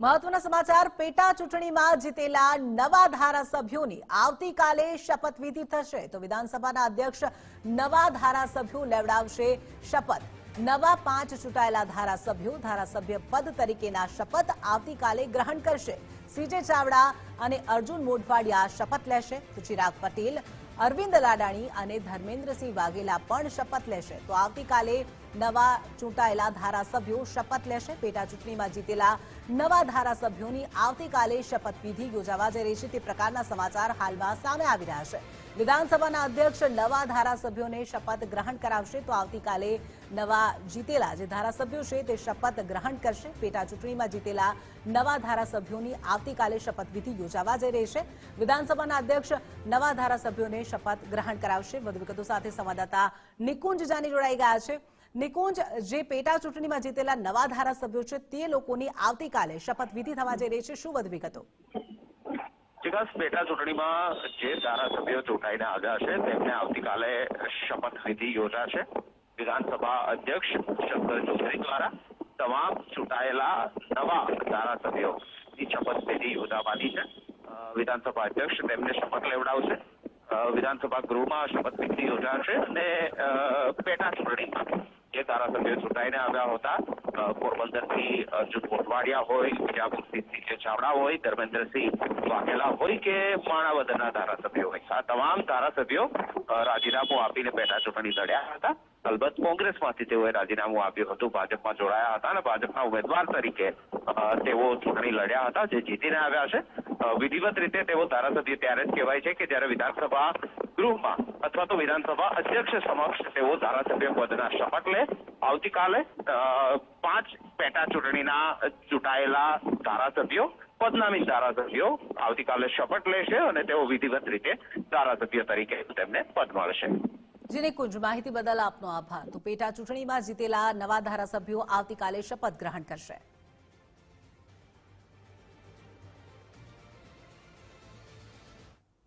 મહત્વના સમાચાર, પેટા ચૂંટણીમાં જીતેલા નવા ધારાસભ્યોની આવતીકાલે શપથવિધિ થશે. તો વિધાનસભાના અધ્યક્ષ નવા ધારાસભ્યો લેવડાવશે શપથ. નવા પાંચ ચૂંટાયેલા ધારાસભ્યો ધારાસભ્ય પદ તરીકેના શપથ આવતીકાલે ગ્રહણ કરશે. સીજે ચાવડા અને અર્જુન મોઢવાડિયા શપથ લેશે. તો ચિરાગ પટેલ, અરવિંદ લાડાણી અને ધર્મેન્દ્રસિંહ વાઘેલા પણ શપથ લેશે. તો આવતીકાલે નવા ચૂંટાયેલા ધારાસભ્યો શપથ લેશે. પેટા ચૂંટણીમાં જીતેલા નવા ધારાસભ્યોની આવતીકાલે શપથવિધિ યોજાવા જઈ રહી છે. તે પ્રકારના સમાચાર હાલમાં સામે આવી રહ્યા છે. વિધાનસભાના અધ્યક્ષ નવા ધારાસભ્યોને શપથ ગ્રહણ કરાવશે તો આવતીકાલે નવા જીતેલા જે ધારાસભ્યો છે તે શપથ ગ્રહણ કરશે. પેટા ચૂંટણીમાં જીતેલા નવા ધારાસભ્યોની આવતીકાલે શપથવિધિ યોજાવા જઈ રહી છે. વિધાનસભાના અધ્યક્ષ નવા ધારાસભ્યોને શપથ ગ્રહણ કરાવશે. વધુ વિગતો સાથે સંવાદદાતા નિકુંજ જાની જોડાઈ ગયા છે. નિકુંજ, જે પેટા ચૂંટણીમાં જીતેલા નવા ધારાસભ્યો છે, તે લોકોની આવતીકાલે શપથવિધિ થવા જઈ રહી છે. શું વધુ વિગતો? પેટા ચૂંટણીમાં જે ધારાસભ્યો ચૂંટાઈને આવ્યા છે, તેમને આવતીકાલે શપથવિધિ યોજાશે. વિધાનસભા અધ્યક્ષ શંકર ચૌધરી દ્વારા તમામ ચૂંટાયેલા નવા ધારાસભ્યોની શપથવિધિ યોજાવાની છે. વિધાનસભા અધ્યક્ષ તેમને શપથ લેવડાવશે. વિધાનસભા ગૃહમાં શપથવિધિ યોજાશે અને પેટા ચૂંટણીમાં જે ધારાસભ્યો ચૂંટાઈને આવ્યા હતા પોરબંદરથી અર્જુન મોટવાડિયા હોય વિજાપુરથી ચાવડા હોય, ધર્મેન્દ્રસિંહ વાઘેલા હોય કે માણાવદરના ધારાસભ્યો હોય. આ તમામ ધારાસભ્યો રાજીનામું આપીને પેટા ચૂંટણી લડ્યા હતા. અલબત્ત કોંગ્રેસમાંથી તેઓએ રાજીનામું આપ્યું હતું. ભાજપમાં જોડાયા હતા અને ભાજપના ઉમેદવાર તરીકે તેઓ ચૂંટણી લડ્યા હતા, જે જીતીને આવ્યા છે. વિધિવત રીતે તેઓ ધારાસભ્ય ત્યારે જ કહેવાય છે કે જ્યારે વિધાનસભા ગૃહમાં અથવા તો વિધાનસભા અધ્યક્ષ સમક્ષ તેઓ ધારાસભ્ય પદના શપથ લે. આવતીકાલે પાંચ પેટા ચૂંટણીના ચૂંટાયેલા ધારાસભ્યો, પદનામી ધારાસભ્યો આવતીકાલે શપથ લેશે અને તેઓ વિધિવત રીતે ધારાસભ્ય તરીકે તેમને પદ મળશે. જીને કુંજ માહિતી બદલ આપનો આભાર. તો પેટા ચૂંટણીમાં જીતેલા નવા ધારાસભ્યો આવતીકાલે શપથ ગ્રહણ કરશે.